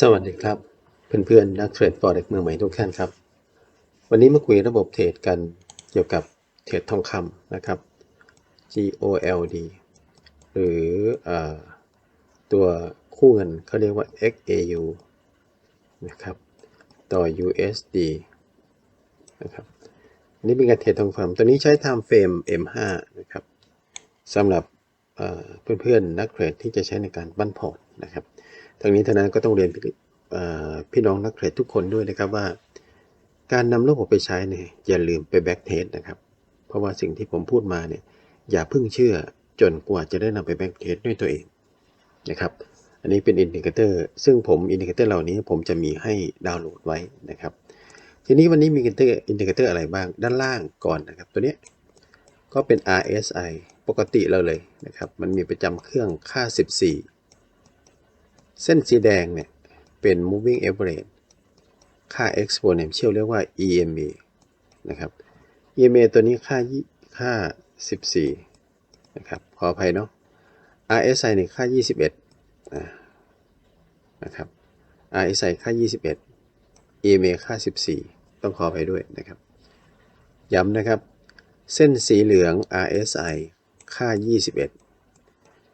สวัสดีครับ เพื่อนๆนักเทรดฟอเร็กมือใหม่ทุกท่านครับ วันนี้มาคุยระบบเทรดกันเกี่ยวกับเทรดทองคำนะครับ GOLD หรืออตัวคู่เงินเขาเรียกว่า XAU นะครับต่อ USD นะครับอันนี้เป็นการเทรดทองคำตัวนี้ใช้ time frame M5 นะครับสำหรับเอ่อเพื่อนๆนักเทรดที่จะใช้ในการบั้นพอร์ตนะครับ ทั้งนี้ทั้งนั้นก็ต้องเรียนพี่น้องนักเทรดทุกคนด้วยนะครับว่า การนำระบบไปใช้เนี่ยอย่าลืมไปแบ็กเทสนะครับ เพราะว่าสิ่งที่ผมพูดมาเนี่ยอย่าเพิ่งเชื่อจนกว่าจะได้นำไปแบ็กเทสด้วยตัวเองนะครับ อันนี้เป็นอินดิเคเตอร์ซึ่งผมอินดิเคเตอร์เหล่านี้ผมจะมีให้ดาวน์โหลดไว้นะครับ ทีนี้วันนี้มีอินดิเคเตอร์อินดิเคเตอร์อะไรบ้างด้านล่างก่อนนะครับ ตัวนี้ก็เป็น RSI ปกติเราเลยนะครับ มันมีประจำเครื่องค่า 14 เส้นสีแดงเนี่ยเป็น moving average ค่า exponential เรียกว่า EMA นะครับ EMA ตัวนี้ค่าค่า 14 นะครับ ขออภัยเนาะ RSI เนี่ยค่า 21 นะครับ RSI ค่า 21 EMA ค่า 14 ต้องขออภัยด้วยนะครับ ย้ำนะครับ เส้นสีเหลือง RSI ค่า 21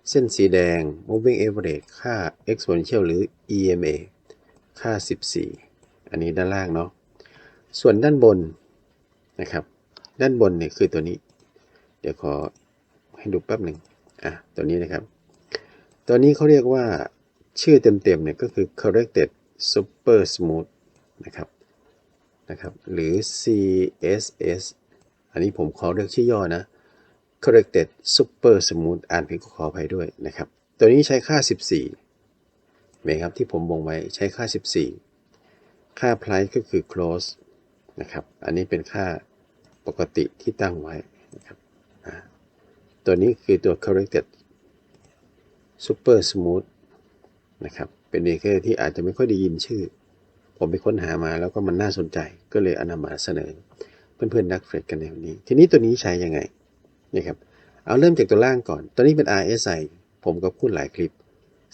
เส้นสีแดง moving average ค่า exponential หรือ EMA ค่า 14 อันนี้ด้านล่างเนาะ ส่วนด้านบนนะครับ ด้านบนเนี่ยคือตัวนี้ เดี๋ยวขอให้ดูแป๊บหนึ่งอะ ตัวนี้นะครับ ตัวนี้เขาเรียกว่าชื่อเต็มๆเนี่ยก็คือ corrected super smooth นะครับ นะครับ หรือ CSS อันนี้ผมขอเรียกชื่อย่อนะ corrected super smooth อ่านผิดก็ขออภัยด้วยนะครับ ตัวนี้ใช้ค่า 14เห็นไหมครับที่ผมวงไว้ใช้ค่า 14 ค่า price ก็คือ close นะครับ อันนี้เป็นค่าปกติที่ตั้งไว้นะครับตัวนี้คือตัว corrected super smooth นะครับ เป็นเดเคที่อาจจะไม่ค่อยได้ยินชื่อ ผมไปค้นหามาแล้วก็มันน่าสนใจ ก็เลยอนำมาเสนอ เพื่อนๆนักเทรดกันในวันนี้ ทีนี้ตัวนี้ใช้ยังไง นี่ครับเอาเริ่มจากตัวล่างก่อน ตัวนี้เป็น RSI ผมก็พูดหลายคลิป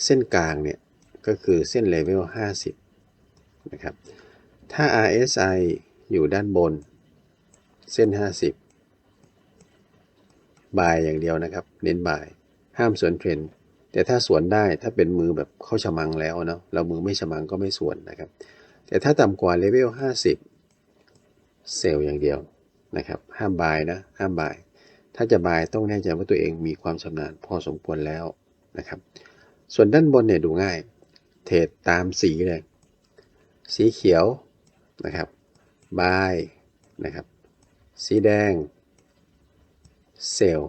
เส้นกลางเนี่ย ก็คือเส้นเลเวล50 นะครับ ถ้า RSI อยู่ด้านบน เส้น 50 บายอย่างเดียวนะครับ เน้นบาย ห้ามสวนเทรนด์แต่ถ้าสวนได้ถ้าเป็นมือแบบเข้าฉมังแล้วเนาะเรามือไม่ฉมังก็ไม่สวนนะครับ แต่ถ้าต่ำกว่าเลเวล50 เซลล์อย่างเดียวนะครับ ห้ามบายนะ ห้ามบาย ถ้าจะบายต้องแน่ใจว่าตัวเองมีความชำนาญพอสมควรแล้วนะครับ ส่วนด้านบนเนี่ยดูง่าย เทรดตามสีเลย สีเขียวนะครับบายนะครับ สีแดง เซล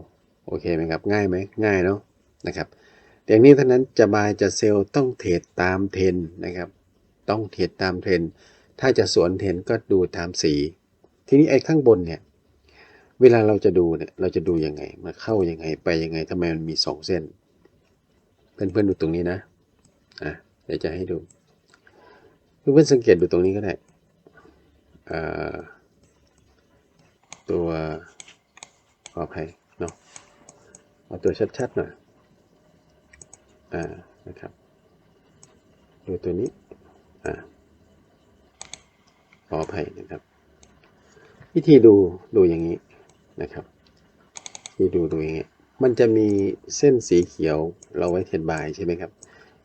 โอเคไหมครับ ง่ายไหมง่ายเนาะนะครับอย่างนี้เท่านั้นจะบายจะเซลต้องเทรดตามเทรนนะครับ ต้องเทรดตามเทรนถ้าจะสวนเทรนก็ดูตามสี ทีนี้ไอ้ข้างบนเนี่ย เวลาเราจะดูเนี่ยเราจะดูยังไงมาเข้ายังไงไปยังไงทำไมมันมีสองเส้น เพื่อนๆดูตรงนี้นะอะเดี๋ยวจะให้ดู เพื่อนๆสังเกตดูตรงนี้ก็ได้ตัวขออภัยเนาะเอาตัวชัดๆหน่อยอ่านะครับดูตัวนี้อ่าขออภัยนะครับ วิธีดูดูอย่างนี้ นะครับวิธีดูดูอย่างนี้มันจะมีเส้นสีเขียวเราไว้เทรดบายใช่ไหมครับ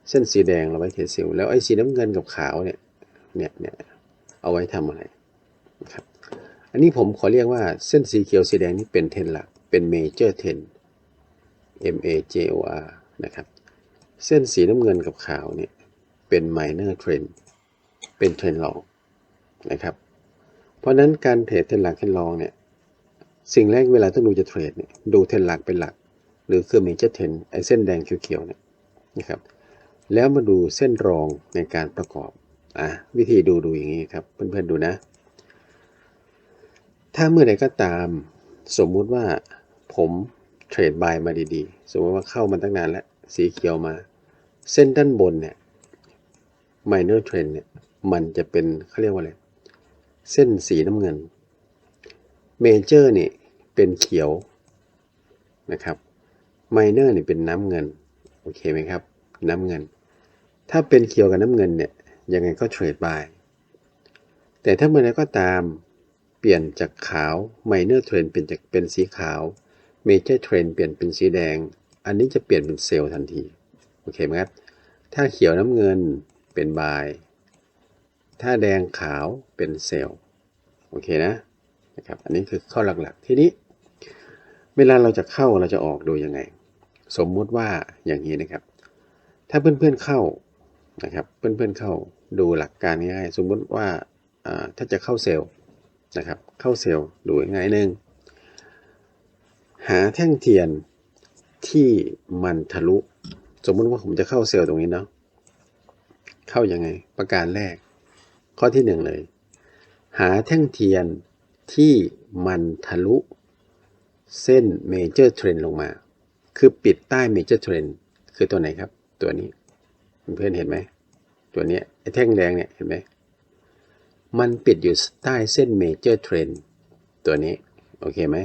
เส้นสีแดงเราไว้เทรดเซลล์แล้วไอ้สีน้ำเงินกับขาวเนี่ยเนี่ยเนี่ยเอาไว้ทำอะไรนะครับอันนี้ผมขอเรียกว่าเส้นสีเขียวสีแดงนี่เป็นเทรนหลักเป็นเมเจอร์เทรน M A J O R นะครับเส้นสีน้ำเงินกับขาวเนี่ยเป็น minor trend เป็นเทรนรองนะครับ เพราะฉะนั้นการเทรดเทรนหลักเทรนรองเนี่ย สิ่งแรกเวลาต้องดูจะเทรดเนี่ยดูเทรนหลักเป็นหลัก หรือคือ major trend ไอเส้นแดงเขียวๆเนี่ยนะครับ แล้วมาดูเส้นรองในการประกอบอะวิธีดูดูอย่างนี้ครับ เพื่อนๆดูนะ ถ้าเมื่อใดก็ตาม สมมุติว่าผมเทรดบายมาดีๆ สมมติว่าเข้ามาตั้งนานแล้ว สีเขียวมา เส้นด้านบนเนี่ย minor trend เนี่ย มันจะเป็นเขาเรียกว่าอะไร เส้นสีน้ำเงิน major เนี่ยเป็นเขียวนะครับ minor เนี่ยเป็นน้ำเงิน โอเคไหมครับ น้ำเงิน ถ้าเป็นเขียวกับน้ำเงินเนี่ยยังไงก็เทรดบายแต่ถ้าเมื่อไรก็ตามเปลี่ยนจากขาว minor trend เป็นจากเป็นสีขาว major trend เปลี่ยนเป็นสีแดง อันนี้จะเปลี่ยนเป็นเซลล์ทันที โอเคไหมครับ ถ้าเขียวน้ำเงินเป็นบาย ถ้าแดงขาวเป็นเซลล์ โอเคนะ นะครับ อันนี้คือข้อหลักๆ ทีนี้ เวลาเราจะเข้าเราจะออกโดูยังไง สมมุติว่าอย่างนี้นะครับ ถ้าเพื่อนๆเข้านะครับ เพื่อนๆเข้าดูหลักการง่ายๆสมมุติว่าถ้าจะเข้าเซลล์นะครับ เข้าเซลล์ดูง่ายหนึ่งหาแท่งเทียนที่มันทะลุ สมมุติว่าผมจะเข้าเซลล์ตรงนี้เนาะเข้ายังไง ประการแรก ข้อที่หนึ่งเลย หาแท่งเทียน ที่มันทะลุเส้นเมเจอร์เทรนลงมา คือปิดใต้เมเจอร์เทรนคือตัวไหนครับ ตัวนี้ เพื่อนเห็นไหม ตัวนี้ไอ้แท่งแดงเนี่ยเห็นไหม มันปิดอยู่ใต้เส้นเมเจอร์เทรนตัวนี้ โอเคไหม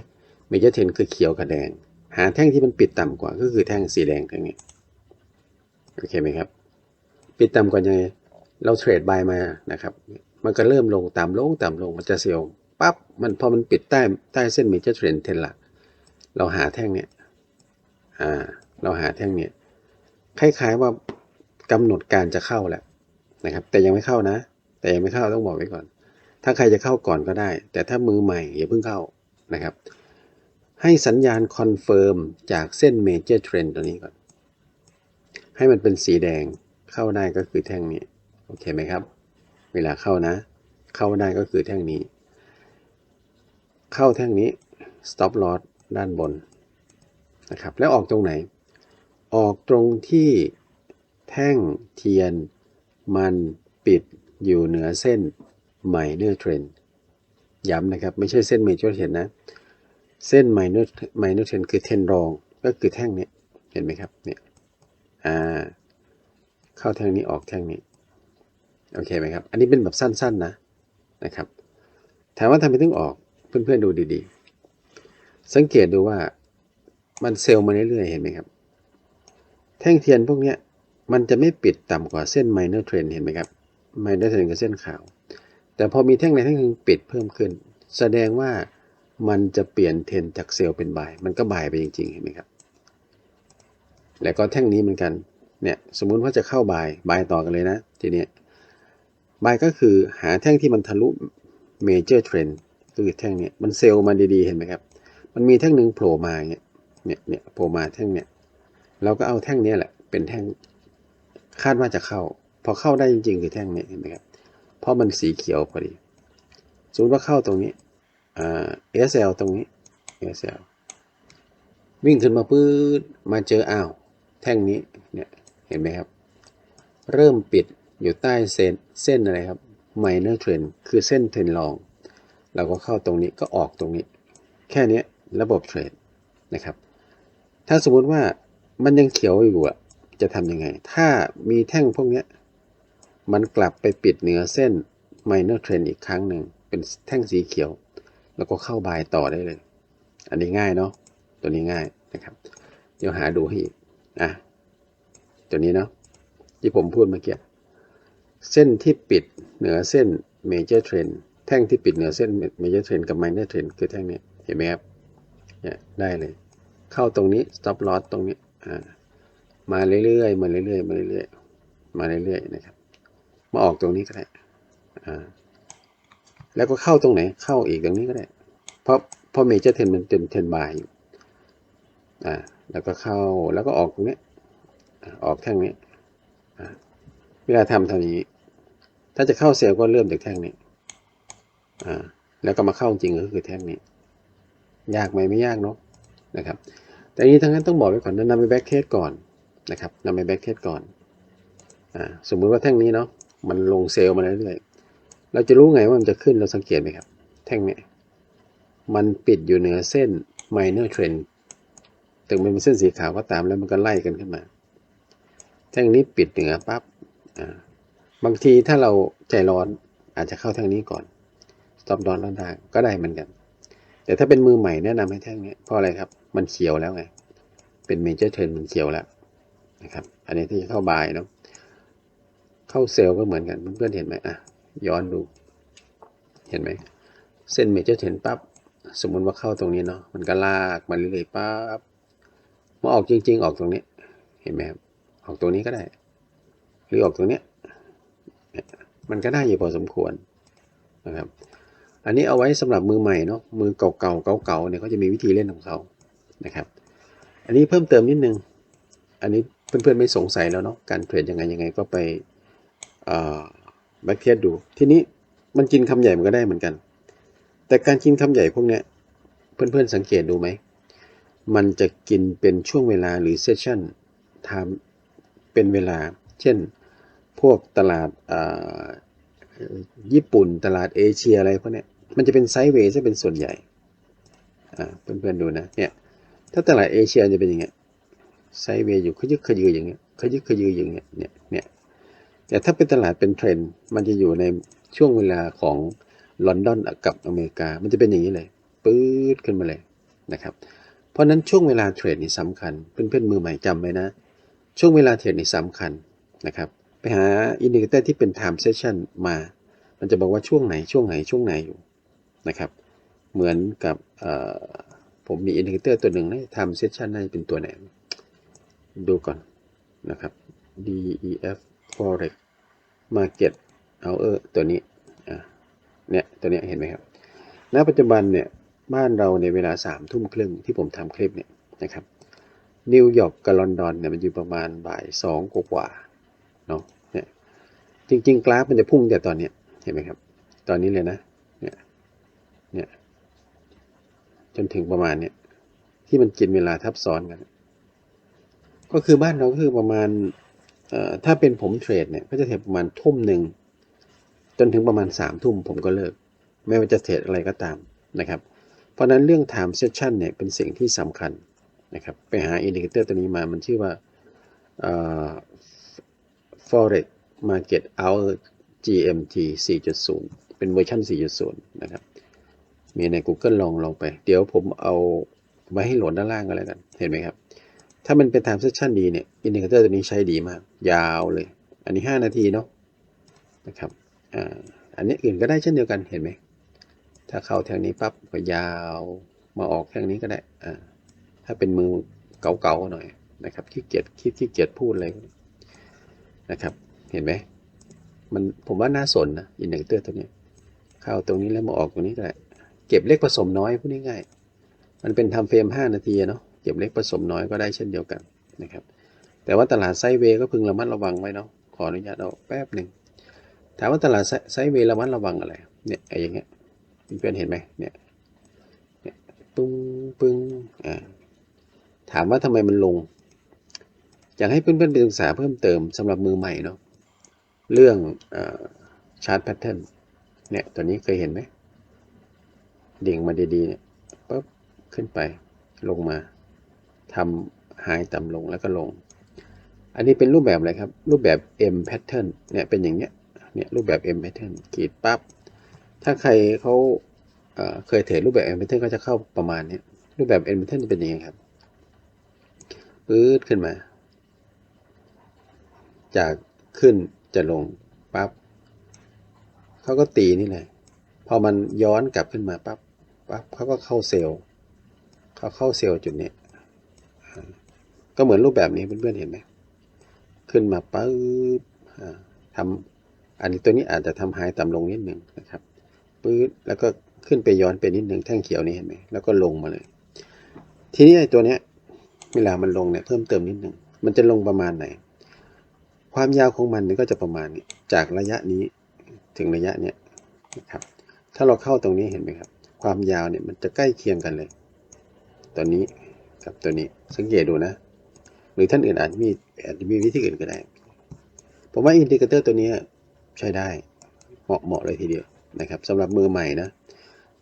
เมเจอร์เทรนคือเขียวกับแดง หาแท่งที่มันปิดต่ำกว่าก็คือแท่งสีแดงแท่งนี้ โอเคไหมครับ ปิดต่ำกว่ายังไง เราเทรดบายมานะครับ มันก็เริ่มลงต่ำลงต่ำลงมันจะเซลล์ ปั๊บมันพอมันปิดใต้ใต้เส้นเมเจอร์เทรนเทนหลักเราหาแท่งเนี้ยอ่าเราหาแท่งเนี้ยคล้ายๆว่ากำหนดการจะเข้าแหละนะครับ แต่ยังไม่เข้านะ แต่ยังไม่เข้าต้องบอกไว้ก่อน ถ้าใครจะเข้าก่อนก็ได้ แต่ถ้ามือใหม่อย่าเพิ่งเข้านะครับ ให้สัญญาณคอนเฟิร์มจากเส้นเมเจอร์เทรนตัวนี้ก่อน ให้มันเป็นสีแดงเข้าได้ก็คือแท่งนี้ โอเคไหมครับ เวลาเข้านะ เข้าได้ก็คือแท่งนี้ เข้าแท่งนี้ stop loss ด้านบนนะครับ แล้วออกตรงไหน ออกตรงที่แท่งเทียนมันปิดอยู่เหนือเส้น minor trend ย้ำนะครับ ไม่ใช่เส้น major trend นะ เส้น minor minor trend คือเทนรอง ก็คือแท่งนี้ เห็นไหมครับ เนี่ย อ่า เข้าแท่งนี้ออกแท่งนี้ โอเคไหมครับ อันนี้เป็นแบบสั้นๆนะนะครับ ถามว่าทำไมถึงออก เพื่อนๆดูดีๆ สังเกตดูว่ามันเซลล์มาเรื่อยๆ เห็นไหมครับ แท่งเทียนพวกนี้มันจะไม่ปิดต่ำกว่าเส้น minor trend เห็นไหมครับ minor trend คือเส้นขาว แต่พอมีแท่งใดแท่งหนึ่งปิดเพิ่มขึ้น แสดงว่ามันจะเปลี่ยนเทรนจากเซลล์เป็นบายมันก็บายไปจริงๆ เห็นไหมครับ แล้วก็แท่งนี้เหมือนกัน เนี่ยสมมุติว่าจะเข้าบายบายต่อกันเลยนะ ทีนี้บายก็คือหาแท่งที่มันทะลุ major trend ก็ คือแท่งเนี้ยมันเซลล์มาดีๆเห็นไหมครับ มันมีแท่งหนึ่งโผล่มาอย่างเงี้ยเนี่ยเนี่ยโผล่มาแท่งเนี้ยเราก็เอาแท่งเนี้ยแหละเป็นแท่งคาดว่าจะเข้า พอเข้าได้จริงๆ คือแท่งเนี้ยเห็นไหมครับเพราะมันสีเขียวพอดีสมมติว่าเข้าตรงนี้อ่า SL ตรงนี้ SL วิ่งขึ้นมาปื๊ดมาเจออ้าวแท่งนี้เนี่ยเห็นไหมครับ เริ่มปิดอยู่ใต้เส้นเส้นอะไรครับ minor trend คือเส้นเทรนลอง เราก็เข้าตรงนี้ก็ออกตรงนี้ แค่นี้ระบบเทรดนะครับ ถ้าสมมติว่ามันยังเขียวอยู่อะจะทำยังไง ถ้ามีแท่งพวกนี้มันกลับไปปิดเหนือเส้น minor trend อีกครั้งหนึ่งเป็นแท่งสีเขียว แล้วก็เข้าบายต่อได้เลย อันนี้ง่ายเนาะตัวนี้ง่ายนะครับ เดี๋ยวหาดูให้อีกอะตัวนี้เนาะที่ผมพูดเมื่อกี้เส้นที่ปิดเหนือเส้น major trend แท่งที่ปิดเหนือเส้น major trend กับ minor trend คือแท่งนี้เห็นไหมครับเนี่ยได้เลย เข้าตรงนี้ stop loss ตรงนี้อ่ามาเรื่อยๆมาเรื่อยๆมาเรื่อยๆมาเรื่อยๆนะครับมาออกตรงนี้ก็ได้อ่าแล้วก็เข้าตรงไหนเข้าอีกตรงนี้ก็ได้ เพราะเพราะ major trend มันเป็น trend buy อยู่อ่าแล้วก็เข้าแล้วก็ออกตรงนี้ออกแท่งนี้เวลาทำทำอย่างนี้ ถ้าจะเข้าเซลล์ก็เริ่มจากแท่งนี้ อ่าแล้วก็มาเข้าจริงก็คือแท่งนี้ ยากไหมไม่ยากเนาะนะครับ แต่นี้ทั้งนั้นต้องบอกไว้ก่อนนะนำไปแบ็กเทสก่อนนะครับนำไปแบ็กเทสก่อนอ่าสมมุติว่าแท่งนี้เนาะมันลงเซลล์มาเรื่อยๆเราจะรู้ไงว่ามันจะขึ้นเราสังเกตไหมครับ แท่งนี้มันปิดอยู่เหนือเส้น minor trend ถึงมันเป็นเส้นสีขาวก็ตามแล้วมันก็ไล่กันขึ้นมา แท่งนี้ปิดเหนือปั๊บอ่าบางทีถ้าเราใจร้อนอาจจะเข้าแท่งนี้ก่อน stop loss แล้วได้ก็ได้เหมือนกัน แต่ถ้าเป็นมือใหม่แนะนำให้แท่งนี้เพราะอะไรครับ มันเขียวแล้วไง เป็นเมเจอร์เทรนมันเขียวแล้วนะครับ อันนี้ที่จะเข้าบายเนาะ เข้าเซลล์ก็เหมือนกันเพื่อนๆเห็นไหมอะ ย้อนดู เห็นไหม เส้นเมเจอร์เทนปั๊บ สมมุติว่าเข้าตรงนี้เนาะ มันก็ลากมาเรื่อยๆปั๊บมาออกจริง ๆ ออกตรงนี้ เห็นไหมครับ ออกตรงนี้ก็ได้ หรือออกตรงเนี้ยมันก็ได้อยู่พอสมควรนะครับ อันนี้เอาไว้สำหรับมือใหม่เนาะมือเก่าๆเก่าๆเนี่ยเขาจะมีวิธีเล่นของเขานะครับ อันนี้เพิ่มเติมนิดนึง อันนี้เพื่อนๆไม่สงสัยแล้วเนาะการเทรดยังไงยังไงก็ไปแบ็กเทียดูทีนี้มันกินคำใหญ่มันก็ได้เหมือนกัน แต่การกินคำใหญ่พวกเนี้ยเพื่อนๆสังเกตดูไหมมันจะกินเป็นช่วงเวลาหรือเซสชั่นไทม์เป็นเวลา เช่นพวกตลาดอ่า ญี่ปุ่นตลาดเอเชียอะไรพวกนี้มันจะเป็นไซด์เวย์จะเป็นส่วนใหญ่เพื่อนๆดูนะเนี่ยถ้าตลาดเอเชียจะเป็นอย่างเงี้ยไซด์เวย์อยู่ขยึกขยืออย่างเงี้ยขยึกขยืออย่างเงี้ยเนี่ยเนี่ยแต่ถ้าเป็นตลาดเป็นเทรนด์มันจะอยู่ในช่วงเวลาของลอนดอนกับอเมริกา มันจะเป็นอย่างนี้เลยปื๊ดขึ้นมาเลยนะครับ เพราะฉะนั้นช่วงเวลาเทรดนี่สำคัญเพื่อนๆมือใหม่จำไว้นะ ช่วงเวลาเทรดนี่สำคัญนะครับ ไปหาอินดิเคเตอร์ที่เป็น time session มา มันจะบอกว่าช่วงไหนช่วงไหนช่วงไหนอยู่นะครับ เหมือนกับผมมีอินดิเคเตอร์ตัวหนึ่งนะ time session น่าจะเป็นตัวไหน ดูก่อนนะครับ DEF forex market hour ตัวนี้เนี่ยตัวเนี้ยเห็นไหมครับ ณ ปัจจุบันเนี่ยบ้านเราในเวลาสามทุ่มครึ่งที่ผมทำคลิปเนี่ยนะครับนิวยอร์กกับลอนดอนเนี่ยมันอยู่ประมาณบ่ายสองกว่า เนาะเนี่ยจริง ๆ กราฟมันจะพุ่งแต่ตอนเนี้ยเห็นไหมครับ ตอนนี้เลยนะเนี่ยเนี่ยจนถึงประมาณเนี่ยที่มันกินเวลาทับซ้อนกัน ก็คือบ้านเราก็คือประมาณเอ่อถ้าเป็นผมเทรดเนี่ยก็จะเทรดประมาณทุ่มหนึ่งจนถึงประมาณสามทุ่มผมก็เลิก ไม่ว่าจะเทรดอะไรก็ตามนะครับ เพราะฉะนั้นเรื่อง time session เนี่ยเป็นสิ่งที่สำคัญนะครับ ไปหาอินดิเคเตอร์ตัวนี้มามันชื่อว่าเอ่อ forex market hour GMT 4.0 เป็นเวอร์ชัน4.0 นะครับ มีใน Google ลองลองไป เดี๋ยวผมเอาไว้ให้โหลดด้านล่างก็แล้วกัน เห็นไหมครับ ถ้ามันเป็น time session ดีเนี่ย อินดิเคเตอร์ตัวนี้ใช้ดีมาก ยาวเลย อันนี้ 5 นาทีเนาะ นะครับอ่าอันนี้อื่นก็ได้เช่นเดียวกัน เห็นไหม ถ้าเข้าแทงนี้ปั๊บก็ยาว มาออกแทงนี้ก็ได้ อ่า ถ้าเป็นมือเก่าๆหน่อยนะครับ ขี้เกียจคิดขี้เกียจพูดอะไร นะครับ เห็นไหมมันผมว่าน่าสนนะอินดิเคเตอร์ตัวนี้ เข้าตรงนี้แล้วมาออกตรงนี้ก็ได้เก็บเลขผสมน้อยพูดง่ายๆมันเป็นทำเฟรม 5 นาทีเนาะเก็บเลขผสมน้อยก็ได้เช่นเดียวกันนะครับ แต่ว่าตลาดไซเวก็พึงระมัดระวังไว้เนาะขออนุญาตเอาแป๊บหนึ่งถามว่าตลาดไซเวระมัดระวังอะไรเนี่ยไอ้อย่างเงี้ยเพื่อนเห็นไหมเนี่ยเนี่ยปึ้งปึ้งอ่าถามว่าทำไมมันลง อยากให้เพื่อนๆไปศึกษาเพิ่มเติมสำหรับมือใหม่เนาะเรื่องชาร์ตแพทเทิร์นเนี่ยตัวนี้เคยเห็นไหมดิ่งมาดีๆเนี่ยปุ๊บขึ้นไปลงมาทำไฮต่ำลงแล้วก็ลง อันนี้เป็นรูปแบบอะไรครับ รูปแบบ M pattern เนี่ยเป็นอย่างเนี้ยเนี่ยรูปแบบ M pattern ขีดปั๊บถ้าใครเขาเเคยเทรดรูปแบบ M pattern ก็จะเข้าประมาณนี้รูปแบบ M pattern จะเป็นยังไงครับปื๊ดขึ้นมา จากขึ้นจะลงปั๊บเขาก็ตีนี่เลยพอมันย้อนกลับขึ้นมาปั๊บปั๊บเขาก็เข้าเซลล์เขาเข้าเซลล์จุดนี้ก็เหมือนรูปแบบนี้เพื่อนๆเห็นไหมขึ้นมาปั๊บทำอันนี้ตัวนี้อาจจะทำหายต่ำลงนิดหนึ่งนะครับปื๊ดแล้วก็ขึ้นไปย้อนไปนิดหนึ่งแท่งเขียวนี่เห็นไหมแล้วก็ลงมาเลย ทีนี้ไอ้ตัวเนี้ยเวลามันลงเนี่ยเพิ่มเติมนิดหนึ่งมันจะลงประมาณไหน ความยาวของมันนี่ก็จะประมาณนี้จากระยะนี้ถึงระยะเนี้ยนะครับ ถ้าเราเข้าตรงนี้เห็นไหมครับ ความยาวเนี่ยมันจะใกล้เคียงกันเลย ตัวนี้กับตัวนี้สังเกตดูนะ หรือท่านอื่นอาจมีอาจจะมีวิธีอื่นก็ได้ ผมว่าอินดิเคเตอร์ตัวนี้ใช้ได้เหมาะเหมาะเลยทีเดียวนะครับสำหรับมือใหม่นะ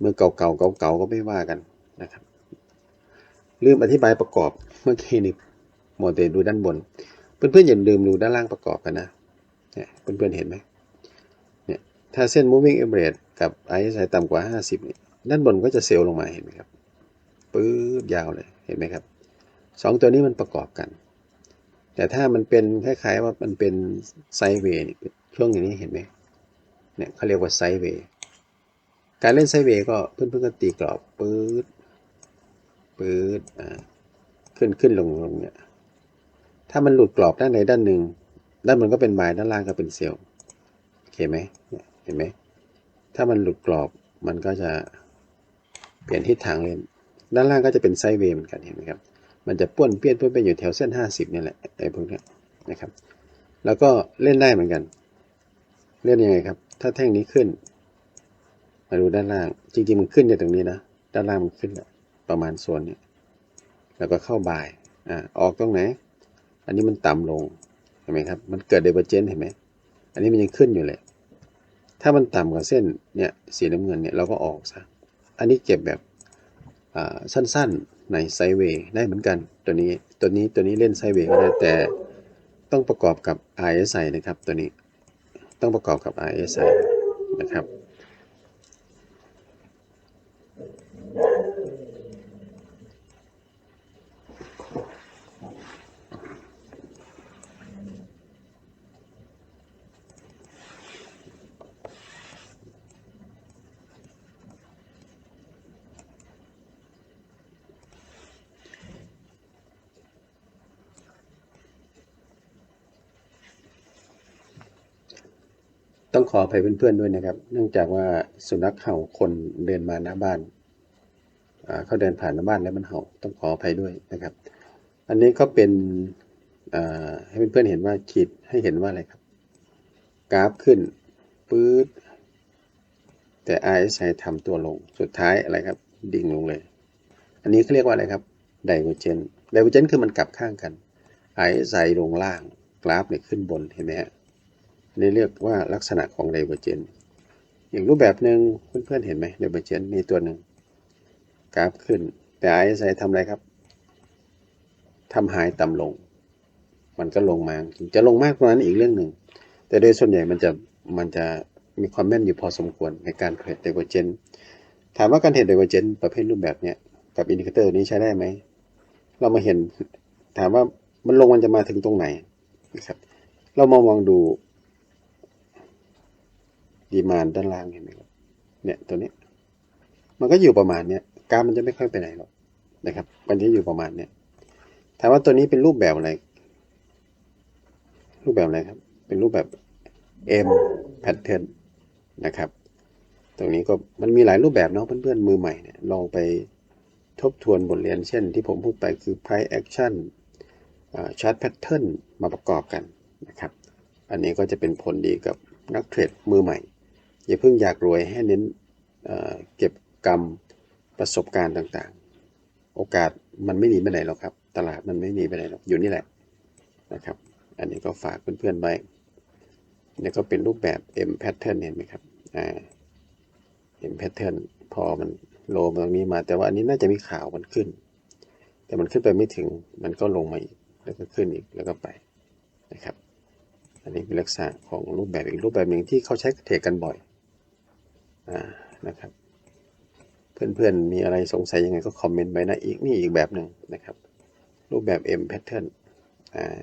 มือเก่าๆเก่าๆก็ไม่ว่ากันนะครับลืมอธิบายประกอบเมื่อกี้นี่หมดแต่ดูด้านบน เพื่อนๆอย่าลืมดูด้านล่างประกอบกันนะเนี่ยเพื่อนๆเห็นไหมเนี่ยถ้าเส้น moving average กับ RSI ต่ำกว่า 50เนี่ยด้านบนก็จะเซลล์ลงมาเห็นไหมครับปื๊ดยาวเลยเห็นไหมครับสองตัวนี้มันประกอบกัน แต่ถ้ามันเป็นคล้ายๆว่ามันเป็นไซเวย์เนี่ยช่วงอย่างนี้เห็นไหมเนี่ยเขาเรียกว่าไซเวย์การเล่นไซเวย์ก็เพื่อนๆก็ตีกรอบปื๊ดปื๊ดอ่าขึ้นขึ้นลงลงเนี่ย ถ้ามันหลุดกรอบด้านใดด้านหนึ่ง ด้านบนก็เป็นบายด้านล่างก็เป็นเซลล์โอเคไหมเห็นไหม ถ้ามันหลุดกรอบมันก็จะเปลี่ยนทิศทางเล่นด้านล่างก็จะเป็นไซด์เวย์เหมือนกันเห็นไหมครับ มันจะป้วนเปี้ยนป้วนเปี้ยนอยู่แถวเส้น 50นี่แหละไอ้พวกนี้นะครับ แล้วก็เล่นได้เหมือนกัน เล่นยังไงครับ ถ้าแท่งนี้ขึ้น มาดูด้านล่าง จริงๆมันขึ้นจากตรงนี้นะ ด้านล่างมันขึ้นประมาณโซนนี้ แล้วก็เข้าบ่าย อ่า ออกตรงไหน อันนี้มันต่ำลงเห็นไหมครับ มันเกิดเดเวอร์เจนเห็นไหมอันนี้มันยังขึ้นอยู่เลย ถ้ามันต่ำกว่าเส้นเนี่ยสีน้ำเงินเนี่ยเราก็ออกซะ อันนี้เก็บแบบสั้นๆในไซเวย์ได้เหมือนกันตัวนี้ตัวนี้ตัวนี้เล่นไซเวย์ก็ได้แต่ต้องประกอบกับ RSI นะครับตัวนี้ต้องประกอบกับ RSI นะครับ ต้องขออภัยเพื่อนๆด้วยนะครับ เนื่องจากว่าสุนัขเห่าคนเดินมาหน้าบ้านเขาเดินผ่านหน้าบ้านแล้วมันเห่าต้องขออภัยด้วยนะครับ อันนี้ก็เป็นให้เพื่อนๆเห็นว่าขีดให้เห็นว่าอะไรครับ กราฟขึ้นปื๊ดแต่ RSI ทำตัวลงสุดท้ายอะไรครับ ดิ่งลงเลย อันนี้เขาเรียกว่าอะไรครับไดเวอร์เจนไดเวอร์เจนคือมันกลับข้างกัน RSI ลงล่างกราฟเนี่ยขึ้นบนเห็นไหมฮะ นี่เรียกว่าลักษณะของไดเวอร์เจนอีกรูปแบบหนึ่งเพื่อนๆเห็นไหมไดเวอร์เจนมีตัวหนึ่งกราฟขึ้น แต่ RSI ทำอะไรครับทำหายต่ำลง มันก็ลงมาจะลงมากกว่านั้นอีกเรื่องหนึ่ง แต่โดยส่วนใหญ่มันจะมันจะมีความแม่นอยู่พอสมควรในการเทรดไดเวอร์เจนถามว่าการเทรดไดเวอร์เจนประเภทรูปแบบเนี้ยกับอินดิเคเตอร์นี้ใช้ได้ไหม เรามาเห็นถามว่ามันลงมันจะมาถึงตรงไหนนะครับ เรามามองดู ดีมานด้านล่างเห็นไหมครับเนี่ยตัวนี้ มันก็อยู่ประมาณเนี้ยกราฟมันจะไม่ค่อยไปไหนหรอกนะครับ มันจะอยู่ประมาณเนี้ยถามว่าตัวนี้เป็นรูปแบบอะไร รูปแบบอะไรครับ เป็นรูปแบบ M pattern นะครับ ตรงนี้ก็มันมีหลายรูปแบบเนาะเพื่อนๆมือใหม่เนี่ยลองไปทบทวนบทเรียนเช่น ที่ผมพูดไปคือ price action อ่า chart pattern มาประกอบกันนะครับ อันนี้ก็จะเป็นผลดีกับนักเทรดมือใหม่ อย่าเพิ่งอยากรวยให้เน้นเเก็บกรรมประสบการณ์ต่างๆ โอกาสมันไม่หนีไปไหนหรอกครับ ตลาดมันไม่หนีไปไหนหรอกอยู่นี่แหละนะครับ อันนี้ก็ฝากเพื่อนๆไว้เนี่ยก็เป็นรูปแบบ M pattern เห็นไหมครับอ่า M pattern พอมันโลมาตรงนี้มา แต่ว่าอันนี้น่าจะมีข่าวมันขึ้น แต่มันขึ้นไปไม่ถึงมันก็ลงมาอีกแล้วก็ขึ้นอีกแล้วก็ไปนะครับ อันนี้เป็นลักษณะของรูปแบบอีกรูปแบบหนึ่งที่เขาใช้เทรดกันบ่อย นะครับ เพื่อนๆมีอะไรสงสัยยังไงก็คอมเมนต์ไว้นะอีกนี่อีกแบบหนึ่งนะครับ รูปแบบ M pattern อ่า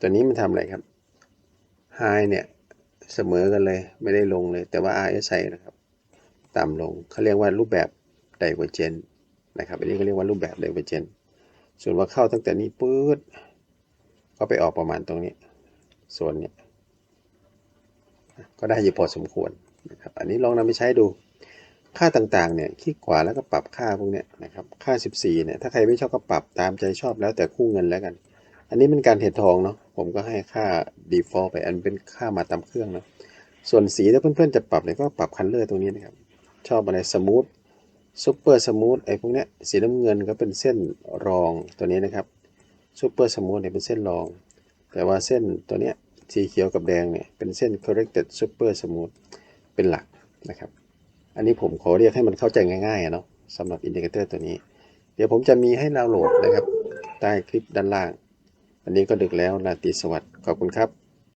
ตัวนี้มันทำอะไรครับ High เนี่ยเสมอกันเลยไม่ได้ลงเลย แต่ว่า RSI นะครับ ต่ำลงเขาเรียกว่ารูปแบบ Divergent นะครับอันนี้ก็เรียกว่ารูปแบบ Divergent ส่วนว่าเข้าตั้งแต่นี้ปื๊ดก็ไปออกประมาณตรงนี้ ส่วนเนี้ยก็ได้อยู่พอสมควร นะครับ อันนี้ลองนำไปใช้ดู ค่าต่างๆ เนี่ยคลิกขวาแล้วก็ปรับค่าพวกเนี้ยนะครับ ค่า 14 เนี่ย ถ้าใครไม่ชอบก็ปรับตามใจชอบแล้วแต่คู่เงินแล้วกัน อันนี้เป็นการเทรดทองเนาะ ผมก็ให้ค่า default ไป อันเป็นค่ามาตามเครื่องเนาะ ส่วนสีถ้าเพื่อนๆจะปรับเนี่ยก็ปรับคันเลอร์ตรงนี้นะครับ ชอบอะไรสมูทซูเปอร์สมูทไอ้พวกเนี้ยสีน้ำเงินก็เป็นเส้นรองตัวนี้นะครับซูเปอร์สมูทเนี่ยเป็นเส้นรอง แต่ว่าเส้นตัวเนี้ยสีเขียวกับแดงเนี่ยเป็นเส้น corrected super smooth เป็นหลักนะครับ อันนี้ผมขอเรียกให้มันเข้าใจง่ายๆอะเนาะสำหรับอินดิเคเตอร์ตัวนี้ เดี๋ยวผมจะมีให้ดาวน์โหลดนะครับ ใต้คลิปด้านล่าง อันนี้ก็ดึกแล้วนาตีสวัสดิ์ขอบคุณครับ